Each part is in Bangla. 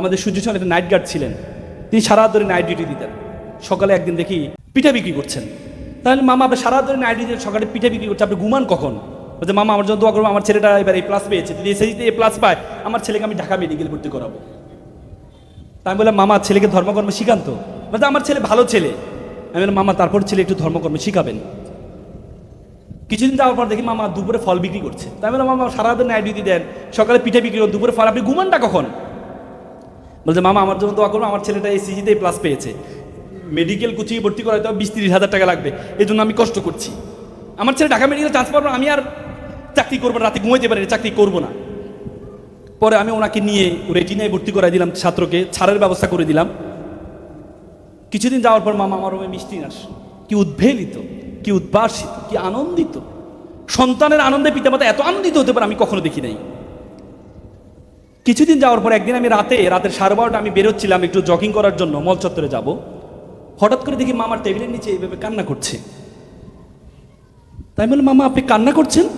আমাদের সূর্য একটা নাইট গার্ড ছিলেন। তিনি সারা ধরে নাইট ডিউটি দিতেন। সকালে একদিন দেখি পিঠা বিক্রি করছেন। তাহলে মামা, আপনি সারা ধরে নাইট ডিউটি সকালে পিঠা বিক্রি করছে আপনি ঘুমান কখন? বলছে, মামা, আমার জন্য দোয়া করব, আমার ছেলেটা এবার এই প্লাস পেয়েছে। যদি এসএসিতে এ প্লাস পায়, আমার ছেলেকে আমি ঢাকা মেডিকেল ভর্তি করাবো। তাই আমি বললাম, মামা, ছেলেকে ধর্মকর্ম শিখান তো। বলতে আমার ছেলে ভালো ছেলে। আমি বললাম, মামা, তারপর ছেলে একটু ধর্মকর্ম শিখাবেন। কিছুদিন যাওয়ার পর দেখি মামা দুপুরে ফল বিক্রি করছে। তাই বললাম, মামা সারাদিন নাইট ডিউটি দেন, সকালে পিঠে বিক্রি করেন, দুপুরে ফল, আপনি ঘুমানটা কখন? বলছে, মামা, আমার জন্য দোয়া করব, আমার ছেলেটা এই সিজিতে প্লাস পেয়েছে। মেডিকেল কোচিংয়ে ভর্তি করাইতে হবে বিশ তিরিশ হাজার টাকা লাগবে। এই জন্য আমি কষ্ট করছি। আমার ছেলে ঢাকা মেডিকেল চান্স পাবো আমি আর চাকরি করব না, রাতে ঘুমাইতে পারি চাকরি করব না। পরে আমি ওনাকে নিয়ে রেটিনায় ভর্তি করাই দিলাম ছাত্রকে, ছাড়ের ব্যবস্থা করে দিলাম। কিছুদিন যাওয়ার পর মামা আমার মিষ্টি নাস কি উদ্ভেলিত, কি উদ্ভাসিত, কি আনন্দিত। সন্তানের আনন্দে পিতামাতা এত আনন্দিত হতে পারে আমি কখনো দেখি নাই। কিছুদিন যাওয়ার পর একদিন আমি রাতে, রাতের সাড়ে বারোটা আমি বেরোচ্ছিলাম একটু জগিং করার জন্য মল চত্বরে যাব। হঠাৎ করে দেখি মামার টেবিলের নিচে এইভাবে কান্না করছে। তাই বলে মামা, আপনি কান্না করছেন?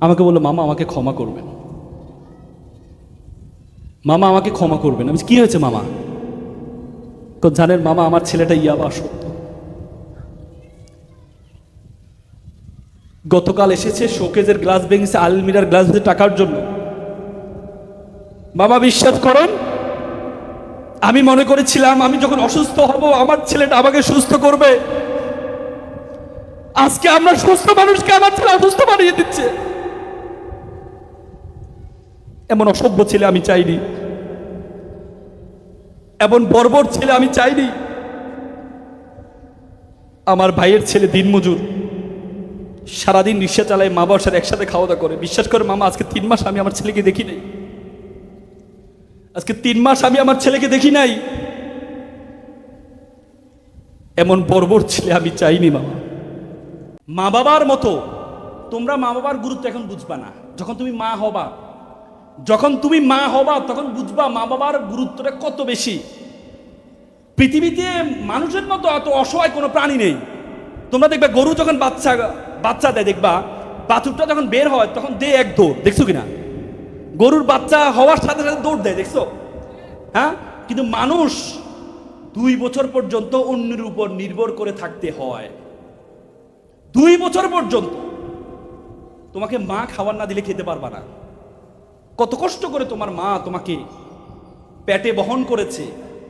আমাকে বলল, মামা, আমাকে ক্ষমা করবেন। মামা আমাকে ক্ষমা করবেন। আমি কি হয়েছে, মামা? তো জানেন, মামা আমার ছেলেটা ইয়াবা সত্য গতকাল এসেছে শোকেজের গ্লাস ভেঙেছে, আলমিরার গ্লাস টাকার জন্য। বাবা বিশ্বাস করুন, আমি মনে করেছিলাম আমি যখন অসুস্থ হব, আমার ছেলেটা আমাকে সুস্থ করবে। আজকে আমরা সুস্থ মানুষকে আমার ছেলে অসুস্থ বানিয়ে দিচ্ছে। এমন অসভ্য ছেলে আমি চাইনি। এমন বর্বর ছেলে আমি চাইনি। আমার ভাইয়ের ছেলে দিনমজুর। সারাদিন রিক্সা চালায় মা বাবার সাথে একসাথে খাওয়া দাওয়া করে। বিশ্বাস করে মামা, আজকে তিন মাস আমি আমার ছেলেকে দেখি নাই। আজকে তিন মাস আমি আমার ছেলেকে দেখি নাই। এমন বর্বর ছেলে আমি চাইনি মামা মা বাবার মতো, তোমরা মা বাবার গুরুত্ব এখন বুঝবা না। যখন তুমি মা হবা, যখন তুমি মা হবা, তখন বুঝবা মা বাবার গুরুত্বটা কত বেশি। পৃথিবীতে মানুষের মতো এত অসহায় কোনো প্রাণী নেই। তোমরা দেখবে গরু যখন বাচ্চা বাচ্চা দেয়, দেখবা, বাছুরটা যখন বের হয়, তখন দে এক দৌড়। দেখছ কিনা? গরুর বাচ্চা হওয়ার সাথে সাথে দৌড় দেয়, দেখছ? হ্যাঁ? কিন্তু মানুষ দুই বছর পর্যন্ত অন্যের উপর নির্ভর করে থাকতে হয়। দুই বছর পর্যন্ত। তোমাকে মা খাবার না দিলে খেতে পারবা না। কত কষ্ট করে তোমার মা তোমাকে পেটে বহন করেছে।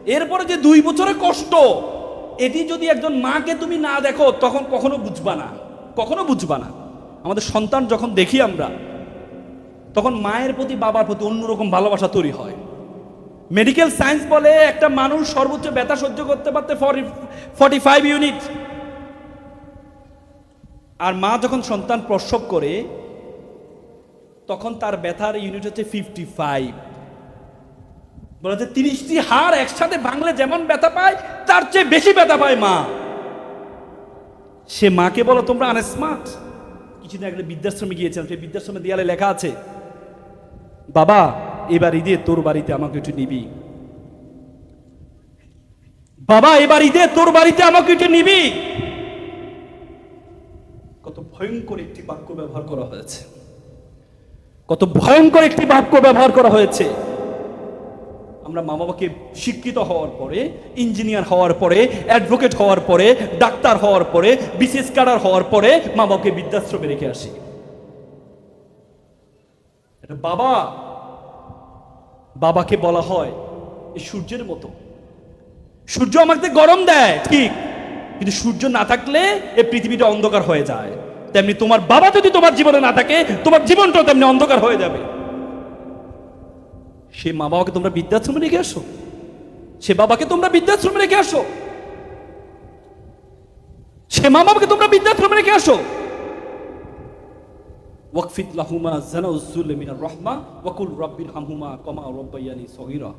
এরপরে যে দুই বছরের কষ্ট, এটি যদি একজন মাকে তুমি না দেখো, তখন কখনো বুঝবা না। কখনো বুঝবা না। আমাদের সন্তান যখন দেখি আমরা তখন মায়ের প্রতি বাবার প্রতি অন্যরকম ভালোবাসা তৈরি হয়। মেডিকেল সায়েন্স বলে একটা মানুষ সর্বোচ্চ ব্যথা সহ্য করতে পারতে ফর্টি ফাইভ ইউনিট আর মা যখন সন্তান প্রসব করে, তখন তার ব্যথার ইউনিট হচ্ছে ফিফটি ফাইভ বলা যে তিরিশটি হাড় একসাথে ভাঙলে যেমন ব্যথা পায়, তার চেয়ে বেশি ব্যথা পায় মা। সে মাকে বলো, তোমরা আনস্মার্ট কিছুদিন আগে বৃদ্ধাশ্রমে গিয়েছিলাম, সেই বৃদ্ধাশ্রমে দেয়ালে লেখা আছে বাবা, এবার ঈদে তোর বাড়িতে আমাকে একটু নিবি। বাবা, এবার ঈদে তোর বাড়িতে আমাকে একটু নিবি। কত ভয়ঙ্কর একটি বাক্য ব্যবহার করা হয়েছে। কত ভয়ঙ্কর একটি বাক্য ব্যবহার করা হয়েছে। আমরা মা বাবাকে শিক্ষিত হওয়ার পরে, ইঞ্জিনিয়ার হওয়ার পরে, অ্যাডভোকেট হওয়ার পরে, ডাক্তার হওয়ার পরে, বিশেষ ক্যাডার হওয়ার পরে মা বাবাকে বৃদ্ধাশ্রমে রেখে আসি। এটা বাবা। বাবাকে বলা হয় এই সূর্যের মতো। সূর্য আমাকে গরম দেয়, ঠিক। কিন্তু সূর্য না থাকলে এই পৃথিবীটা অন্ধকার হয়ে যায়। তেমনি তোমার বাবা যদি তোমার জীবনে না থাকে, তোমার জীবনটাও তেমনি অন্ধকার হয়ে যাবে। সে মা বাবাকে তোমরা বৃদ্ধাশ্রমে রেখে আসো। সে বাবাকে তোমরা বৃদ্ধাশ্রমে রেখে আসো। সে মা বাবাকে তোমরা বৃদ্ধাশ্রমে রেখে আসো। ওয়াকফিত লাহুমা জানাউজুল মিনার রহমা ওয়াকুল রব্বির হামহুমা কমা রব্বাইয়ানি সগীরা।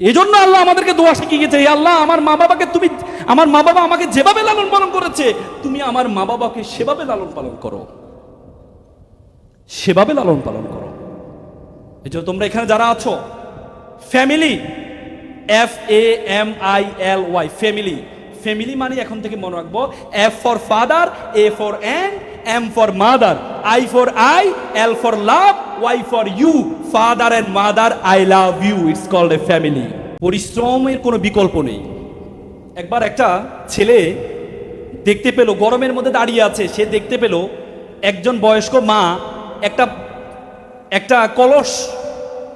এই জন্য আল্লাহ আমাদেরকে দোয়া শিখিয়েছে এই আল্লাহ, আমার মা বাবাকে তুমি, আমার মা বাবা আমাকে যেভাবে লালন পালন করেছে, তুমি আমার মা বাবাকে সেভাবে লালন পালন করো। সেভাবে লালন পালন করো। এই জন্য তোমরা এখানে যারা আছো family F A M I L Y family family মানে এখন থেকে মনে রাখব F for father A for and M for mother I for I L for love Y for you father and mother I love you it's called a family পরিশ্রমের কোনো বিকল্প নেই। একবার একটা ছেলে দেখতে পেল, গরমের মধ্যে দাঁড়িয়ে আছে, সে দেখতে পেল একজন বয়স্ক মা একটা একটা কলস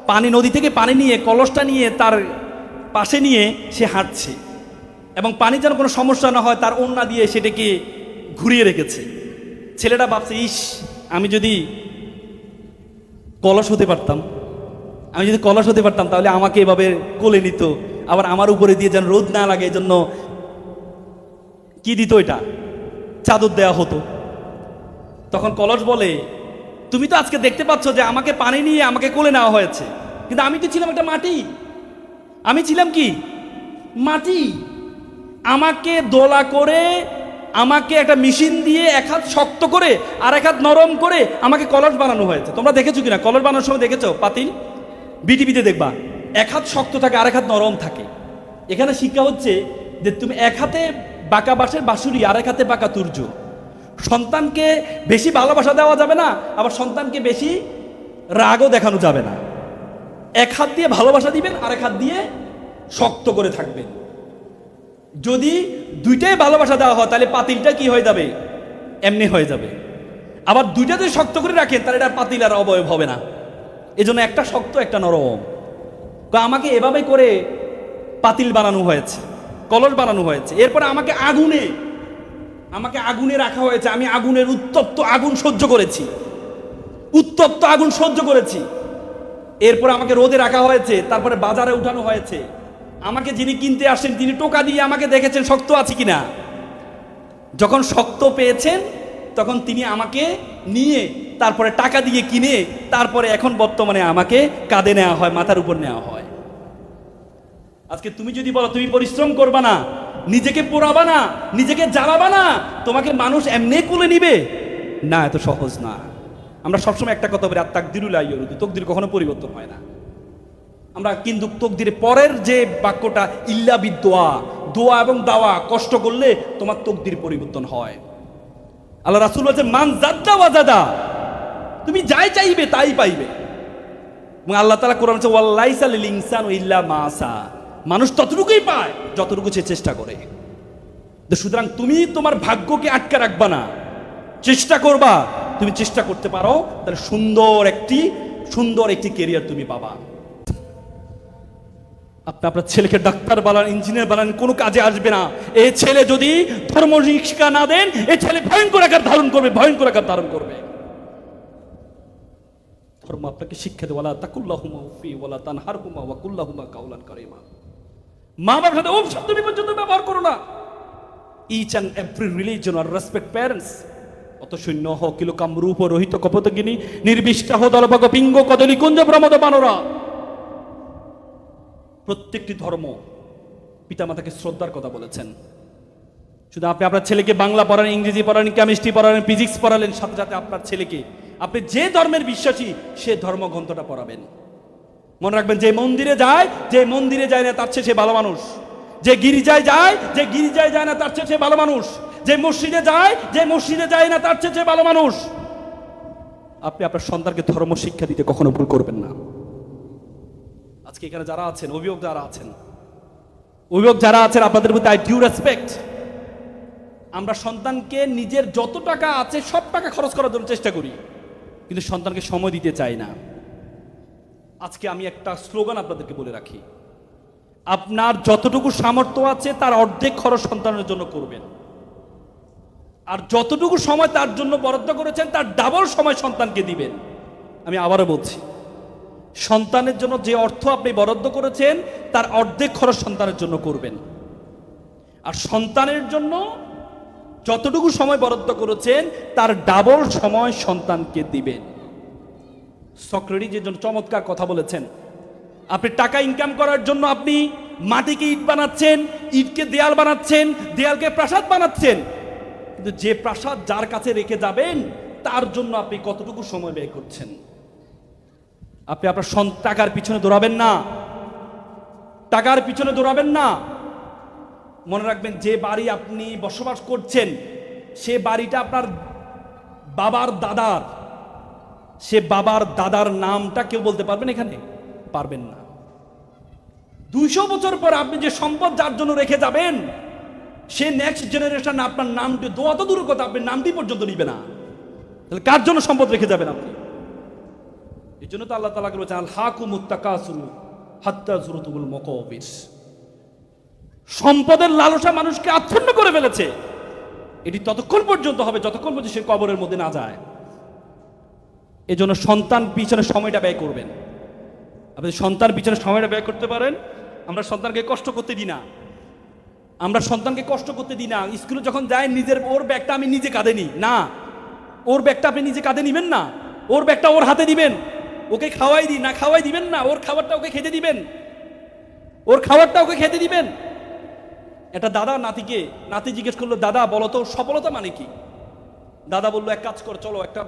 পানি, নদী থেকে পানি নিয়ে, কলসটা নিয়ে তার পাশে নিয়ে সে হাঁটছে। এবং পানি যেন কোনো সমস্যা না হয়, তার ওন্না দিয়ে সেটাকে ঘুরিয়ে রেখেছে। ছেলেটা ভাবছে, ইস, আমি যদি কলস হতে পারতাম, আমি যদি কলস হতে পারতাম, তাহলে আমাকে এভাবে কোলে নিত। আবার আমার উপরে দিয়ে যেন রোদ না লাগে জন্য কি দিত এটা? চাদর দেওয়া হতো। তখন কলস বলে, তুমি তো আজকে দেখতে পাচ্ছ যে আমাকে পানি নিয়ে আমাকে কোলে নেওয়া হয়েছে, কিন্তু আমি তো ছিলাম একটা মাটি? আমি ছিলাম কি? মাটি। আমাকে দোলা করে আমাকে একটা মেশিন দিয়ে এক হাত শক্ত করে আর এক হাত নরম করে আমাকে কলস বানানো হয়েছে। তোমরা দেখেছ কিনা? কলস বানানোর সময় দেখেছ? পাতিল? বিটিভিতে দেখবা, এক হাত শক্ত থাকে আর এক হাত নরম থাকে। এখানে শিক্ষা হচ্ছে যে তুমি এক হাতে বাঁকা বাঁশের বাঁশুরি আর এক হাতে বাঁকা তুর্য সন্তানকে বেশি ভালোবাসা দেওয়া যাবে না, আবার সন্তানকে বেশি রাগও দেখানো যাবে না। এক হাত দিয়ে ভালোবাসা দিবেন আর এক হাত দিয়ে শক্ত করে থাকবেন। যদি দুইটাই ভালোবাসা দেওয়া হয়, তাহলে পাতিলটা কি হয়ে যাবে? এমনি হয়ে যাবে। আবার দুইটা যদি শক্ত করে রাখেন, তাহলে এটা পাতিল আর অবয়ব হবে না। এজন্য একটা শক্ত, একটা নরম। আমাকে এভাবে করে পাতিল বানানো হয়েছে, কলস বানানো হয়েছে। এরপরে আমাকে আগুনে আমাকে আগুনে রাখা হয়েছে। আমি আগুনের উত্তপ্ত আগুন সহ্য করেছি। উত্তপ্ত আগুন সহ্য করেছি। এরপর আমাকে রোদে রাখা হয়েছে। তারপরে বাজারে উঠানো হয়েছে। আমাকে যিনি কিনতে আসেন তিনি টোকা দিয়ে আমাকে দেখেছেন শক্ত আছে কিনা? যখন শক্ত পেয়েছেন, তখন তিনি আমাকে নিয়ে, তারপরে টাকা দিয়ে কিনে, তারপরে এখন বর্তমানে আমাকে কাঁধে নেওয়া হয়, মাথার উপর নেওয়া হয়। আজকে তুমি যদি বলো, তুমি পরিশ্রম করবা না, নিজেকে পোড়াবা না, নিজেকে জ্বালাবা না, তোমাকে মানুষ এমনি কুলে নিবে? না, এত সহজ না। আমরা সবসময় একটা কথা বলি আর তাকদিরুল আইয়ুরুদু তকদির কখনো পরিবর্তন হয় না। আমরা কিন্তু তকদিরে পরের যে বাক্যটা, ইল্লা বিদোয়া দোয়া এবং দাওয়া, কষ্ট করলে তোমার তকদির পরিবর্তন হয়। আল্লাহ রাসুল বলছেন, মান জাদ্দা ওয়াজাদা তুমি যাই চাইবে, তাই পাইবে। এবং আল্লাহ তালা কোরআন হচ্ছে ওয়াল্লাইসা লিল ইনসান ইল্লা মাসা মানুষ ততটুকুই পায়, যতটুকু সে চেষ্টা করে। তো সুতরাং তুমি তোমার ভাগ্যকে আটকে রাখবা না। চেষ্টা করবা, তুমি চেষ্টা করতে পারো, তাহলে সুন্দর একটি সুন্দর একটি কেরিয়ার তুমি পাবা। আপনি আপনার ছেলেকে ডাক্তার বানান, ইঞ্জিনিয়ার বানান, কোনো কাজে আসবে না। এ ছেলে যদি ধর্ম শিক্ষা না দেন, এ ছেলে ভয়ঙ্কর আকার ধারণ করবে, ভয়ঙ্কর আকার ধারণ করবে। ধর্ম আপনাকে শিক্ষা দেয়, ওয়ালা তাকুল্লাহুমা উফি, ওয়ালা তানহারহুমা, ওয়া কুল্লাহুমা কাউলান কারীমা। মা বাবার সাথে ওম শব্দ পর্যন্ত ব্যবহার করো না। ইচ অ্যান্ড এভরি রিলিজন আর রেসপেক্ট প্যারেন্টস অত শূন্য হ কিলো কামরূপ রহিত কপতগিনী নির্বিষ্টাহ দলভাগ পিঙ্গ কদলি কুঞ্জ প্রমদ বানরা প্রত্যেকটি ধর্ম পিতামাতাকে শ্রদ্ধার কথা বলেছেন। শুধু আপনি আপনার ছেলেকে বাংলা পড়ান, ইংরেজি পড়ান কেমিস্ট্রি পড়ালেন ফিজিক্স পড়ালেন, সাথে সাথে আপনার ছেলেকে, আপনি যে ধর্মের বিশ্বাসী, সে ধর্মগ্রন্থটা পড়াবেন। মনে রাখবেন, যে মন্দিরে যায়, যে মন্দিরে যায় না, তার চেয়ে সে ভালো মানুষ। যে গিরিজায় যায়, যে গিরিজায় যায় না, তার চেয়ে সে ভালো মানুষ। যে মসজিদে যায়, যে মসজিদে যায় না, তার চেয়ে সে ভালো মানুষ। আপনি আপনার সন্তানকে ধর্ম শিক্ষা দিতে কখনো ভুল করবেন না। আজকে এখানে যারা আছেন, অভিভাবক যারা আছেন, অভিভাবক যারা আছেন, আপনাদের প্রতি আই ডিউ রেসপেক্ট আমরা সন্তানকে নিজের যত টাকা আছে, সব টাকা খরচ করার জন্য চেষ্টা করি, কিন্তু সন্তানকে সময় দিতে চাই না। আজকে আমি একটা স্লোগান আপনাদেরকে বলে রাখি। আপনার যতটুকু সামর্থ্য আছে, তার অর্ধেক খরচ সন্তানের জন্য করবেন। আর যতটুকু সময় তার জন্য বরাদ্দ করেছেন, তার ডাবল সময় সন্তানকে দিবেন। আমি আবারও বলছি সন্তানের জন্য যে অর্থ আপনি বরাদ্দ করেছেন, তার অর্ধেক খরচ সন্তানের জন্য করবেন। আর সন্তানের জন্য যতটুকু সময় বরাদ্দ করেছেন, তার ডাবল সময় সন্তানকে দিবেন। সক্রেটি যে চমৎকার কথা বলেছেন, আপনি টাকা ইনকাম করার জন্য আপনি মাটিকে ইট বানাচ্ছেন, ইটকে দেয়াল বানাচ্ছেন, দেয়ালকে প্রাসাদ বানাচ্ছেন। কিন্তু যে প্রাসাদ যার কাছে রেখে যাবেন, তার জন্য আপনি কতটুকু সময় ব্যয় করছেন? আপনি আপনার সন- টাকার পিছনে দৌড়াবেন না। টাকার পিছনে দৌড়াবেন না। মনে রাখবেন, যে বাড়ি আপনি বসবাস করছেন, সে বাড়িটা আপনার বাবার দাদার। সে বাবার দাদার নামটা কেউ বলতে পারবেন এখানে? পারবেন না। দুইশো বছর পর আপনি যে সম্পদ যার জন্য রেখে যাবেন, সে নেক্সট জেনারেশন আপনার নামটি, দোয়া তো দূর কথা, আপনি নামটি পর্যন্ত নিবে না। তাহলে কার জন্য সম্পদ রেখে যাবেন আপনি? এই জন্য তো আল্লাহ তালা বলেছেন আল হাকু মুত্তাকাসুরু হাত্তা জুরুতুমুল মকবিস সম্পদের লালসা মানুষকে আচ্ছন্ন করে ফেলেছে। এটি ততক্ষণ পর্যন্ত হবে, যতক্ষণ পর্যন্ত সে কবরের মধ্যে না যায়। এজন্য সন্তান পিছনে সময়টা ব্যয় করবেন। আপনি সন্তান পিছনে সময়টা ব্যয় করতে পারেন, আমরা সন্তানকে কষ্ট করতে দিই না। আমরা সন্তানকে কষ্ট করতে দিই না। স্কুলে যখন যায় নিজের ওর ব্যাগটা আমি নিজে কাঁধে নিই। না, ওর ব্যাগটা আপনি নিজে কাঁধে নিবেন না। ওর ব্যাগটা ওর হাতে দিবেন ওকে খাওয়াই দিই না খাওয়াই দিবেন না, ওর খাবারটা ওকে খেতে দিবেন। ওর খাবারটা ওকে খেতে দিবেন। একটা দাদা নাতিকে, নাতি জিজ্ঞেস করল, দাদা, বলো তো, সফলতা মানে কি? দাদা বলল, এক কাজ কর, চলো একটা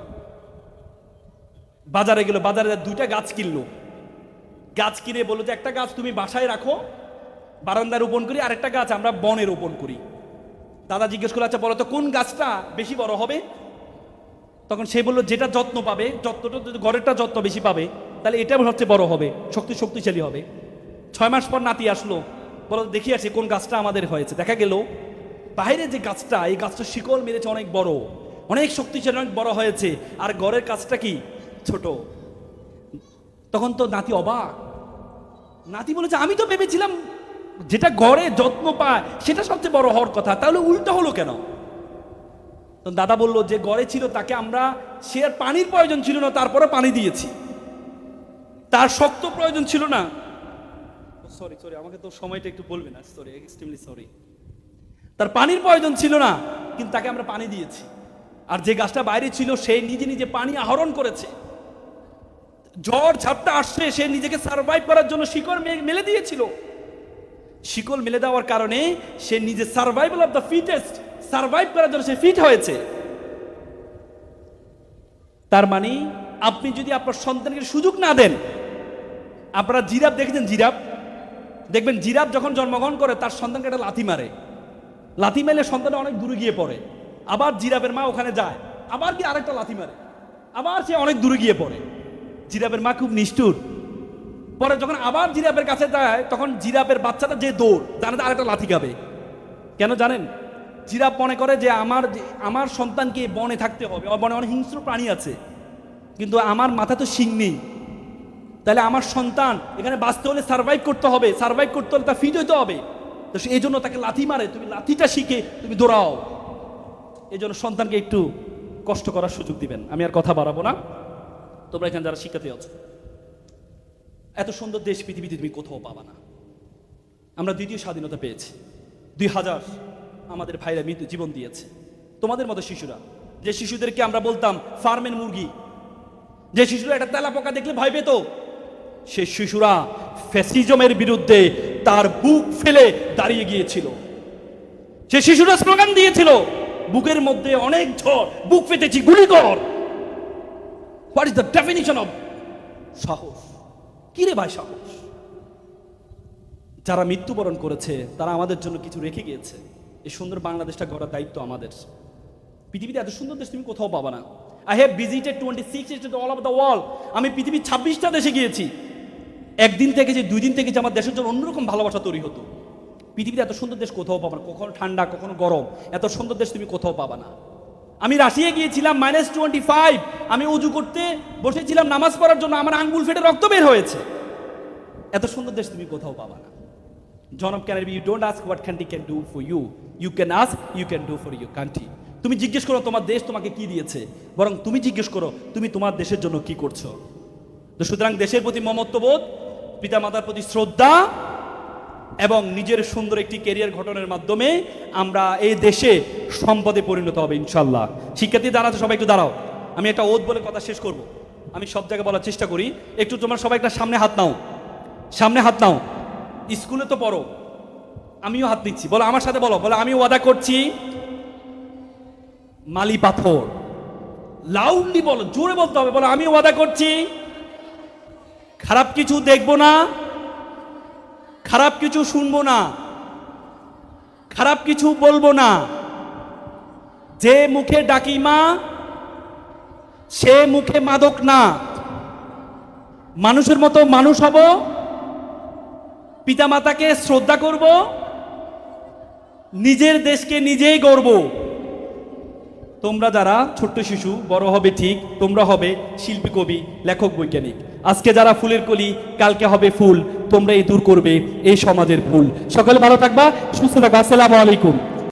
বাজারে গেল, বাজারে দুইটা গাছ কিনলো। গাছ কিনে বলল যে, একটা গাছ তুমি বাসায় রাখো, বারান্দায় রোপণ করি আর একটা গাছ আমরা বনে রোপণ করি। দাদা জিজ্ঞেস করল আচ্ছা বলো তো, কোন গাছটা বেশি বড় হবে? তখন সে বলল, যেটা যত্ন পাবে, যত্নটা যদি ঘরেরটা যত্ন বেশি পাবে, তাহলে এটা সবচেয়ে বড় হবে, শক্তি শক্তিশালী হবে। ছয় মাস পর নাতি আসলো, বলো, দেখি আসি কোন গাছটা আমাদের হয়েছে? দেখা গেল, বাইরে যে গাছটা, এই গাছটা শিকড় মেরেছে, অনেক বড়, অনেক শক্তিশালী, অনেক বড় হয়েছে। আর ঘরের গাছটা কি? ছোট। তখন তো নাতি অবাক। নাতি বলেছে, আমি তো ভেবেছিলাম, যেটা গড়ে যত্ন পায়, সেটা সবচেয়ে বড় হওয়ার কথা, তাহলে উল্টো হলো কেন? তো দাদা বলল যে গড়ে ছিল তাকে আমরা সে আর পানির প্রয়োজন ছিল না তারপরে পানি দিয়েছি। তার শক্ত প্রয়োজন ছিল না। সরি সরি আমাকে তো সময়টা একটু বলবে না সরি এক্সট্রিমলি সরি তার পানির প্রয়োজন ছিল না, কিন্তু তাকে আমরা পানি দিয়েছি। আর যে গাছটা বাইরে ছিল, সে নিজে নিজে পানি আহরণ করেছে। ঝড়, ঝাপটা আসছে, সে নিজেকে সার্ভাইভ করার জন্য শিকড় মেলে দিয়েছিল। শিকল মেলে দেওয়ার কারণে সে নিজে survival of the fittest survive করার জন্য সে ফিট হয়েছে। তার মানে আপনি যদি আপনার সন্তানকে সুযোগ না দেন, আপনারা জিরাফ দেখেছেন? জিরাফ? দেখবেন জিরাফ যখন জন্মগ্রহণ করে, তার সন্তানকে একটা লাথি মারে। লাথি মেলে সন্তান অনেক দূরে গিয়ে পড়ে। আবার জিরাফের মা ওখানে যায়। আবার গিয়ে আরেকটা লাথি মারে। আবার সে অনেক দূরে গিয়ে পড়ে। জিরাফের মা খুব নিষ্ঠুর। পরে যখন আবার জিরাফের কাছে যায়, তখন জিরাফের বাচ্চাটা যে দৌড়, জানে আরেকটা লাথি খাবে। কেন জানেন? জিরাফ মনে করে যে আমার আমার সন্তানকে বনে থাকতে হবে। বনে অনেক হিংস্র প্রাণী আছে। কিন্তু আমার মাথা তো শিং নেই। তাহলে আমার সন্তান এখানে বাঁচতে হলে সার্ভাইভ করতে হবে। সার্ভাইভ করতে হলে তার ফিট হইতে হবে। তো এই জন্য তাকে লাথি মারে। তুমি লাথিটা শিখে তুমি দৌড়াও। এই জন্য সন্তানকে একটু কষ্ট করার সুযোগ দিবেন। আমি আর কথা বাড়াবো না। তোমরা এখানে যারা শিক্ষাতে আছো, এত সুন্দর দেশ পৃথিবীতে তুমি কোথাও পাবা না। আমরা দ্বিতীয় স্বাধীনতা পেয়েছি। দুই হাজার আমাদের ভাইরা মৃত্যু জীবন দিয়েছে। তোমাদের মতো শিশুরা, যে শিশুদেরকে আমরা বলতাম ফার্মের মুরগি, যে শিশুরা একটা তেলা পোকা দেখলে ভয় পেত, সে শিশুরা ফ্যাসিজমের বিরুদ্ধে তার বুক ফেলে দাঁড়িয়ে গিয়েছিল। সে শিশুরা স্লোগান দিয়েছিল, বুকের মধ্যে অনেক ঝড়, বুক পেতেছি গুলি কর। What is the definition of সাহস? কি রে ভাই সাহস? যারা মৃত্যুবরণ করেছে, তারা আমাদের জন্য কিছু রেখে গিয়েছে। এই সুন্দর বাংলাদেশটা গড়ার দায়িত্ব আমাদের। পৃথিবীতে এত সুন্দর দেশ তুমি কোথাও পাবা না। I have visited twenty six all of the world আমি পৃথিবীর ছাব্বিশটা দেশে গিয়েছি। একদিন থেকে যে, দুই দিন থেকে যে আমার দেশের জন্য অন্যরকম ভালোবাসা তৈরি হতো। পৃথিবীতে এত সুন্দর দেশ কোথাও পাবা না। কখনো ঠান্ডা, কখনো গরম। এত সুন্দর দেশ তুমি কোথাও পাবা না। আমি রাশিয়া গিয়েছিলাম মাইনাস টোয়েন্টি ফাইভ আমি উজু করতে বসেছিলাম নামাজ পড়ার জন্য। আমার আঙ্গুল ফেটে রক্ত বের হয়েছে। এত সুন্দর দেশ তুমি কোথাও পাবা না। John of Kennedy you don't ask what country can do for you you can as you can do for your country তুমি জিজ্ঞেস করো, তোমার দেশ তোমাকে কি দিয়েছে? বরং তুমি জিজ্ঞেস করো, তুমি তোমার দেশের জন্য কি করছ? তো সুতরাং দেশের প্রতি মমত্ববোধ পিতা মাতার প্রতি শ্রদ্ধা এবং নিজের সুন্দর একটি কেরিয়ার ঘটনের মাধ্যমে আমরা এই দেশে সম্পদে পরিণত হবে ইনশাল্লাহ শিক্ষার্থী দাঁড়াতে সবাই একটু দাঁড়াও। আমি একটা ওত বলে কথা শেষ করব। আমি সব জায়গায় বলার চেষ্টা করি। একটু তোমার সবাই একটা সামনে হাত নাও। সামনে হাত নাও। স্কুলে তো পড়ো। আমিও হাত দিচ্ছি। বলো আমার সাথে বলো। বলো আমি ওয়াদা করছি, মালি পাথর। লাউডলি বলো, জোরে বলতে হবে। বলো আমি ওয়াদা করছি। খারাপ কিছু দেখব না। খারাপ কিছু শুনব না। খারাপ কিছু বলব না। যে মুখে ডাকি মা, সে মুখে মাদক না। মানুষের মতো মানুষ হব। পিতামাতাকে শ্রদ্ধা করব। নিজের দেশকে নিজেই গর্ব। তোমরা যারা ছোট্ট শিশু, বড় হবে ঠিক, তোমরা হবে শিল্পী, কবি, লেখক, বৈজ্ঞানিক। আজকে যারা ফুলের কলি, কালকে হবে ফুল তোমরা এই দূর করবে এই সমাজের ফুল। সকলে ভালো থাকবা, সুস্থ থাকবা। আসসালামু আলাইকুম।